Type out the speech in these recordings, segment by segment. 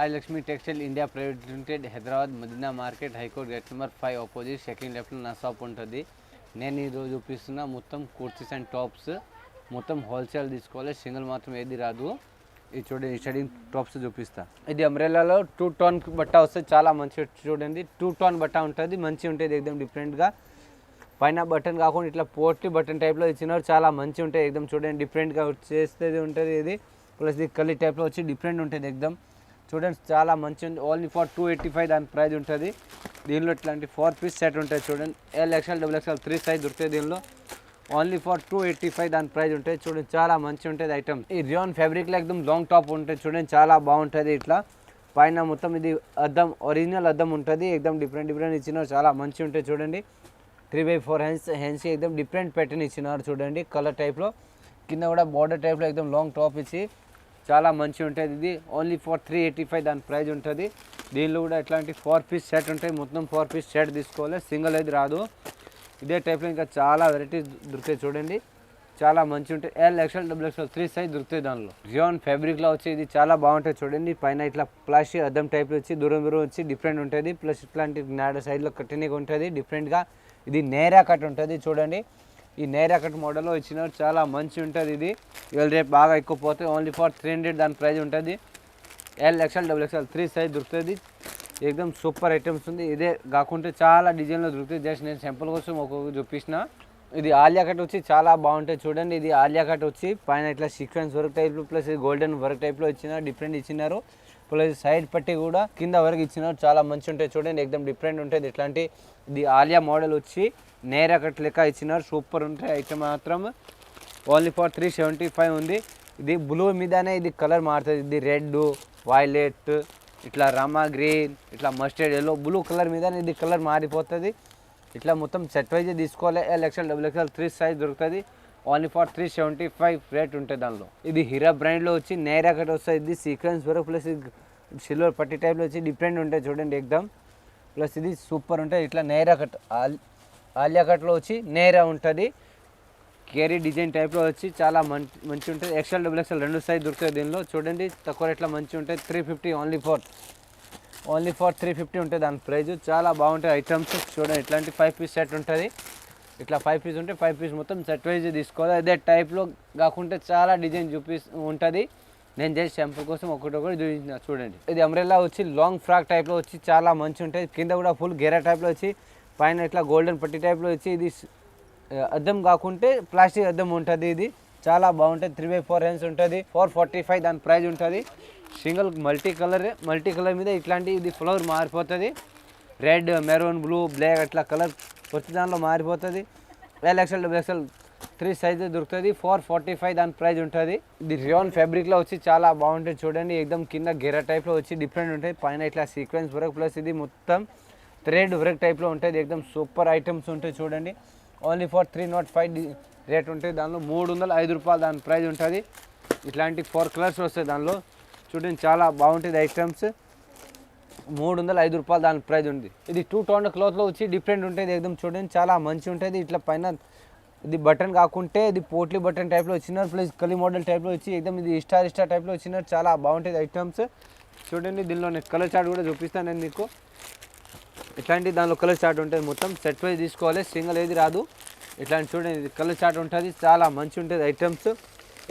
Rajalakshmi textile India private limited Hyderabad Madina market high court gate number five opposite second లెఫ్ట్లో నా shop ఉంటుంది. నేను ఈరోజు చూపిస్తున్న మొత్తం కుర్తీస్ అండ్ టాప్స్ మొత్తం హోల్సేల్ తీసుకోవాలి సింగిల్ మాత్రం ఏది రాదు. ఇది చూడండి స్టడింగ్ టాప్స్ చూపిస్తా. ఇది అంబ్రెల్లాలో టూ టోన్ బట్ట వస్తే చాలా మంచిగా చూడండి. టూ టోన్ బట్ట ఉంటుంది మంచిగా ఉంటుంది ఎగ్దం డిఫరెంట్గా పైన బటన్ కాకుండా ఇట్లా పోర్టీ బటన్ టైప్లో ఇచ్చినారు చాలా మంచిగా ఉంటాయి ఎక్దమ్ చూడండి డిఫరెంట్గా చేస్తే ఉంటుంది ఇది. ప్లస్ ఇది కలి టైప్లో వచ్చి డిఫరెంట్ ఉంటుంది ఎగ్దం చూడండి చాలా మంచి ఉంది. Only for two eighty five దాని ప్రైజ్ ఉంటుంది. దీనిలో ఇట్లాంటి ఫోర్ పీస్ సెట్ ఉంటుంది చూడండి. L XL double XL three size దొరుకుతాయి దీనిలో. Only for two eighty five దాని ప్రైస్ ఉంటుంది చూడండి. చాలా మంచి ఉంటుంది ఐటమ్ ఈ రియాన్ ఫ్యాబ్రిక్లో ఎక్దమ్ లాంగ్ టాప్ ఉంటుంది చూడండి. చాలా బాగుంటుంది ఇట్లా. పైన మొత్తం ఇది అద్దం ఒరిజినల్ అద్దం ఉంటుంది. ఎక్దమ్ డిఫరెంట్ డిఫరెంట్ ఇచ్చినారు. చాలా మంచి ఉంటుంది చూడండి. Three by four hands hands ఎక్దమ్ different pattern ఇచ్చినారు చూడండి. కలర్ టైప్లో కింద కూడా బార్డర్ టైప్లో ఎక్దమ్ లాంగ్ టాప్ ఇచ్చి చాలా మంచిగా ఉంటుంది ఇది. Only for three eighty five దాని ప్రైజ్ ఉంటుంది. దీనిలో కూడా ఇట్లాంటి ఫోర్ పీస్ సెట్ ఉంటాయి. మొత్తం ఫోర్ పీస్ సెట్ తీసుకోవాలి. సింగిల్ అయితే రాదు. ఇదే టైప్లో ఇంకా చాలా వెరైటీస్ దొరుకుతాయి చూడండి. చాలా మంచి ఉంటాయి L XL double XL three size దొరుకుతాయి దానిలో. జియోన్ ఫ్యాబ్రిక్లో వచ్చి ఇది చాలా బాగుంటుంది చూడండి. పైన ఇట్లా ప్లాస్టిక్ అద్దం టైప్లో వచ్చి దూరం దూరం వచ్చి డిఫరెంట్ ఉంటుంది. ప్లస్ ఇట్లాంటి నాడ సైడ్లో కట్టినగా ఉంటుంది. డిఫరెంట్గా ఇది నేరా కట్ ఉంటుంది చూడండి. ఈ నేరా కట్ మోడల్లో ఇచ్చినారు చాలా మంచి ఉంటుంది ఇది. ఇవాళ రేపు బాగా ఎక్కువ పోతే ఓన్లీ ఫర్ త్రీ హండ్రెడ్ దాని ప్రైస్ ఉంటుంది. L XL double XL three size దొరుకుతుంది. ఎక్దమ్ సూపర్ ఐటమ్స్ ఉంది. ఇదే కాకుంటే చాలా డిజైన్లో దొరుకుతుంది. జస్ట్ నేను సింపుల్ కోసం ఒక్కొక్క చూపించిన ఇది ఆలియా కట్ వచ్చి చాలా బాగుంటుంది చూడండి. ఇది ఆలియా కట్ వచ్చి పైన ఇట్లా సీక్వెన్స్ వర్క్ టైప్లో ప్లస్ ఇది గోల్డెన్ వర్క్ టైప్లో ఇచ్చిన డిఫరెంట్ ఇచ్చినారు. ప్లస్ సైడ్ పట్టి కూడా కింద వరకు ఇచ్చినారు. చాలా మంచి ఉంటాయి చూడండి ఎక్దమ్ డిఫరెంట్ ఉంటుంది. ఇట్లాంటి ఇది ఆలియా మోడల్ వచ్చి నేరా కట్ లెక్క ఇచ్చినారు. సూపర్ ఉంటాయి అయితే మాత్రం. Only for three seventy five ఉంది. ఇది బ్లూ మీదనే ఇది కలర్ మారుతుంది. ఇది రెడ్ వైలెట్ ఇట్లా రమా గ్రీన్ ఇట్లా మస్టర్డ్ ఎల్లో బ్లూ కలర్ మీదనే ఇది కలర్ మారిపోతుంది. ఇట్లా మొత్తం సెట్ వైజ్ తీసుకోవాలి. L XL double XL three size దొరుకుతుంది. Only for three seventy five rate ఉంటుంది దానిలో. ఇది హీరా బ్రాండ్లో వచ్చి నేరా కట్ వస్తుంది ఇది సీక్వెన్స్ వరకు ప్లస్ సిల్వర్ పట్టి టైప్లో వచ్చి డిఫరెంట్ ఉంటాయి చూడండి ఎగ్దమ్. ప్లస్ ఇది సూపర్ ఉంటుంది ఇట్లా నేరా కట్ ఆలియా కట్లో వచ్చి నేరా ఉంటుంది. కేరీ డిజైన్ టైప్లో వచ్చి చాలా మంచి మంచి ఉంటుంది. ఎక్స్ఎల్ డబుల్ ఎక్స్ఎల్ రెండు సైజ్ దొరుకుతాయి దీనిలో. చూడండి తక్కువ రేట్లో మంచి ఉంటుంది three fifty only four only for three fifty ఉంటుంది దాని ప్రైజ్ చాలా బాగుంటాయి ఐటమ్స్. చూడండి ఇట్లాంటి ఫైవ్ పీస్ సెట్ ఉంటుంది. ఇట్లా ఫైవ్ పీస్ ఉంటే ఫైవ్ పీస్ మొత్తం సెట్ వైజ్ తీసుకోవాలి. అదే టైప్లో కాకుంటే చాలా డిజైన్ చూపి ఉంటుంది. నేను చేసి షాంపూ కోసం ఒకటొకటి చూపించిన చూడండి. ఇది అంబ్రెల్లా వచ్చి లాంగ్ ఫ్రాక్ టైప్లో వచ్చి చాలా మంచి ఉంటుంది. కింద కూడా ఫుల్ గెరా టైప్లో వచ్చి పైన ఇట్లా గోల్డెన్ పట్టి టైప్లో వచ్చి ఇది అద్దం కాకుంటే ప్లాస్టిక్ అద్దం ఉంటుంది ఇది. చాలా బాగుంటుంది. త్రీ బై ఫోర్ హ్యాండ్స్ ఉంటుంది. ఫోర్ ఫార్టీ ఫైవ్ దాని ప్రైజ్ ఉంటుంది. Single multi colour multi colour మీద ఇట్లాంటి ఇది ఫ్లవర్ మారిపోతుంది. రెడ్ మెరూన్ బ్లూ బ్లాక్ అట్లా కలర్ ప్రతి దానిలో మారిపోతుంది. L XL double XL three size దొరుకుతుంది. ఫోర్ ఫార్టీ ఫైవ్ దాని ప్రైజ్ ఉంటుంది. ఇది రియోన్ ఫ్యాబ్రిక్లో వచ్చి చాలా బాగుంటుంది చూడండి. ఎక్దమ్ కింద గెర టైప్లో వచ్చి డిఫరెంట్ ఉంటాయి పైన ఇట్లా సీక్వెన్స్ వర్క్ ప్లస్ ఇది మొత్తం థ్రెడ్ వర్క్ టైప్లో ఉంటుంది. ఎక్దమ్ సూపర్ ఐటమ్స్ ఉంటాయి చూడండి. Only for three not five rate ఉంటుంది దానిలో మూడు వందల ఐదు రూపాయలు దాని ప్రైజ్ ఉంటుంది. ఇట్లాంటి ఫోర్ కలర్స్ వస్తాయి దానిలో. చూడండి చాలా బాగుంటుంది ఐటమ్స్ మూడు వందల ఐదు రూపాయలు దాని ప్రైజ్ ఉంది. ఇది టూ టౌన్ క్లాత్లో వచ్చి డిఫరెంట్ ఉంటుంది. ఎక్దమ్ చూడండి చాలా మంచి ఉంటుంది. ఇట్లా పైన ఇది బటన్ కాకుంటే ఇది పోట్లీ బటన్ టైప్లో వచ్చినారు. ప్లస్ కలి మోడల్ టైప్లో వచ్చి ఎక్దమ్ ఇది స్టార్ స్టార్ టైప్లో వచ్చినారు. చాలా బాగుంటుంది ఐటమ్స్ చూడండి దీనిలో కలర్ చార్ట్ కూడా చూపిస్తాను నేను మీకు. ఇట్లాంటి దానిలో కలర్ చార్ట్ ఉంటుంది మొత్తం. సెట్ వైజ్ తీసుకోవాలి సింగిల్ ఏది రాదు. ఇట్లాంటి చూడండి ఇది కలర్ చార్ట్ ఉంటుంది. చాలా మంచి ఉంటుంది items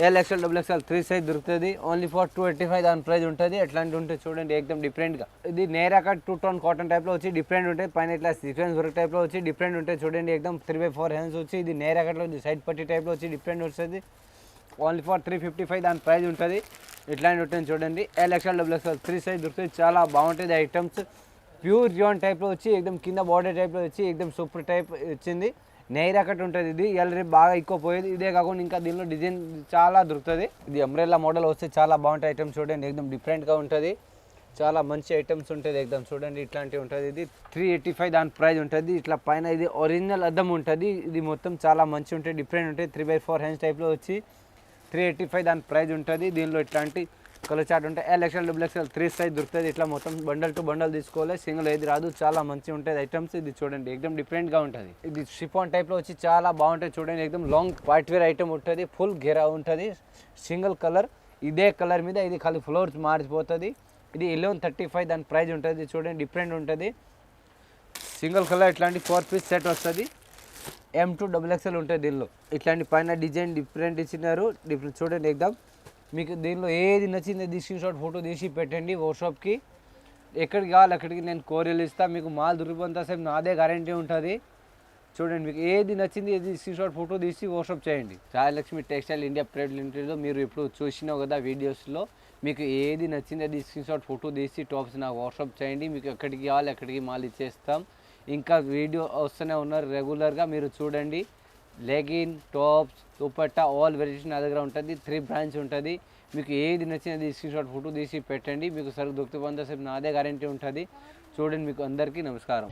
L XL double XL three size దొరుకుతుంది. Only for two eighty five దాని ప్రైస్ ఉంటుంది. ఎట్లాంటి ఉంటుంది చూడండి ఎక్దమ్ డిఫరెంట్గా ఇది నేరా కట్ టూ టోన్ కాటన్ టైప్లో వచ్చి డిఫరెంట్ ఉంటుంది. పైన ఇట్లా సీక్వెన్స్ వర్క్ టైప్లో వచ్చి డిఫరెంట్ ఉంటుంది. చూడండి ఎక్దమ్ త్రీ బై ఫోర్ హ్యాండ్స్ వచ్చి ఇది నేరా కట్లో సైడ్ పట్టి టైప్లో వచ్చి డిఫరెంట్ వస్తుంది. Only for three fifty five దాని ప్రైస్ ఉంటుంది. ఇట్లాంటి ఉంటుంది చూడండి. L XL double XL three size దొరుకుతుంది. చాలా బాగుంటుంది ఐటమ్స్ ప్యూర్ జోన్ టైప్లో వచ్చి ఎక్దమ్ కింద బార్డర్ టైప్లో వచ్చి ఎక్దమ్ సూపర్ టైప్ వచ్చింది. నెయిర్ ఒకటి ఉంటుంది ఇది ఇవాళ రేపు బాగా ఎక్కువ పోయేది. ఇదే కాకుండా ఇంకా దీనిలో డిజైన్ చాలా దొరుకుతుంది. ఇది అంబ్రెల్లా మోడల్ వస్తే చాలా బాగుంటాయి ఐటమ్స్ చూడండి ఎక్దమ్ డిఫరెంట్గా ఉంటుంది. చాలా మంచి ఐటమ్స్ ఉంటుంది ఎక్దమ్ చూడండి ఇట్లాంటివి ఉంటుంది. ఇది త్రీ ఎయిటీ ఫైవ్ దాని ప్రైస్ ఉంటుంది. ఇట్లా పైన ఇది ఒరిజినల్ అద్దం ఉంటుంది. ఇది మొత్తం చాలా మంచి ఉంటుంది డిఫరెంట్ ఉంటుంది. త్రీ బై ఫోర్ హ్యాండ్స్ టైప్లో వచ్చి త్రీ ఎయిటీ ఫైవ్ దాని ప్రైజ్ ఉంటుంది. దీనిలో ఇట్లాంటి కలర్ చార్ట్ ఉంటాయి L XL double XL three size దొరుకుతుంది ఇట్లా మొత్తం బండల్ టు బండల్ తీసుకోవాలి. సింగిల్ ఏది రాదు చాలా మంచిగా ఉంటుంది. ఐటమ్స్ ఇది చూడండి ఎక్దమ్ డిఫరెంట్గా ఉంటుంది. ఇది షిఫాన్ టైప్లో వచ్చి చాలా బాగుంటుంది చూడండి ఎక్దమ్ లాంగ్ వైట్ వేర్ ఐటమ్ ఉంటుంది ఫుల్ గెరా ఉంటుంది. సింగిల్ కలర్ ఇదే కలర్ మీద ఇది ఖాళీ ఫ్లోర్స్ మారిపోతుంది. ఇది ఎలెవెన్ థర్టీ ఫైవ్ దాని ప్రైస్ ఉంటుంది చూడండి డిఫరెంట్ ఉంటుంది. సింగిల్ కలర్ ఇట్లాంటి ఫోర్ పీస్ సెట్ వస్తుంది. ఎం టూ డబుల్ ఎక్స్ఎల్ ఉంటుంది దీనిలో. ఇట్లాంటి పైన డిజైన్ డిఫరెంట్ ఇచ్చినారు. డిఫరెంట్ చూడండి ఎగ్దాం మీకు దీనిలో ఏది నచ్చింది అది స్క్రీన్ షాట్ ఫోటో తీసి పెట్టండి వర్క్షాప్కి ఎక్కడికి కావాలి అక్కడికి నేను కోరియలు ఇస్తాను మీకు మాల్ దొరికిపోతే సేపు నాదే గ్యారంటీ ఉంటుంది. చూడండి మీకు ఏది నచ్చింది ఏది స్క్రీన్ షాట్ ఫోటో తీసి వాట్సాప్ చేయండి. రాయలక్ష్మి టెక్స్టైల్ ఇండియా ప్రైవేట్ లిమిటెడ్లో మీరు ఇప్పుడు చూసినావు కదా వీడియోస్లో మీకు ఏది నచ్చింది అది స్క్రీన్ షాట్ ఫోటో తీసి టాప్స్ నాకు వాట్సాప్ చేయండి. మీకు ఎక్కడికి కావాలి ఎక్కడికి మాల్ ఇచ్చేస్తాం. ఇంకా వీడియో వస్తూనే ఉన్నారు రెగ్యులర్గా మీరు చూడండి. Legging tops dupatta all varieties నా దగ్గర ఉంటుంది. త్రీ బ్రాంచ్ ఉంటుంది. మీకు ఏది నచ్చినది స్క్రీన్ షాట్ ఫోటో తీసి పెట్టండి. మీకు సరుకు దొరికితే సేపు నాదే గ్యారంటీ ఉంటుంది. చూడండి మీకు అందరికీ నమస్కారం.